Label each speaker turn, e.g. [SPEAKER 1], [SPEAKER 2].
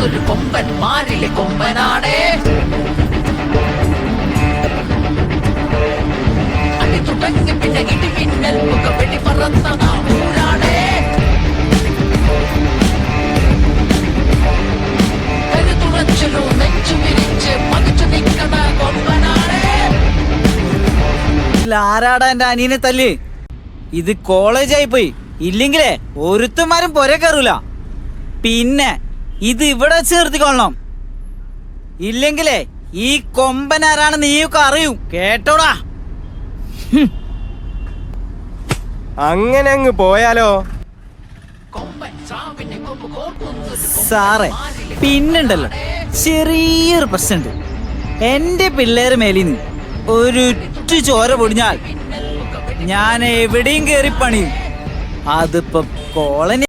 [SPEAKER 1] കോർക്കുന്നൊരു കൊമ്പൻ മാറിലെ കൊമ്പനാടേ അടി തുടങ്ങി പിന്നെ ഇടിമിന്നൽ മുഖവെടി പറന്ന നെഞ്ചു
[SPEAKER 2] ആരാടാ എന്റെ അനിയനെ തല്ല്? ഇത് കോളേജായി പോയി. ഇല്ലെങ്കിലേ ഒരുത്തന്മാരും പൊര കയറൂല. പിന്നെ ഇത് ഇവിടെ ചേർത്തിക്കൊള്ളണം ഇല്ലെങ്കിലേ ഈ കൊമ്പൻ ആരാണ് നീയൊക്കെ അറിയും. കേട്ടോടാ.
[SPEAKER 3] അങ്ങനെ അങ്ങ് പോയാലോ?
[SPEAKER 2] സാറേ പിന്നുണ്ടല്ലോ. ചെറിയൊരു പ്രശ്നമുണ്ട്. എന്റെ പിള്ളേര് നിന്ന് ഒരുറ്റു ചോര പൊടിഞ്ഞാൽ ഞാൻ എവിടെയും കയറി പണിയും. അതിപ്പോ കോളനി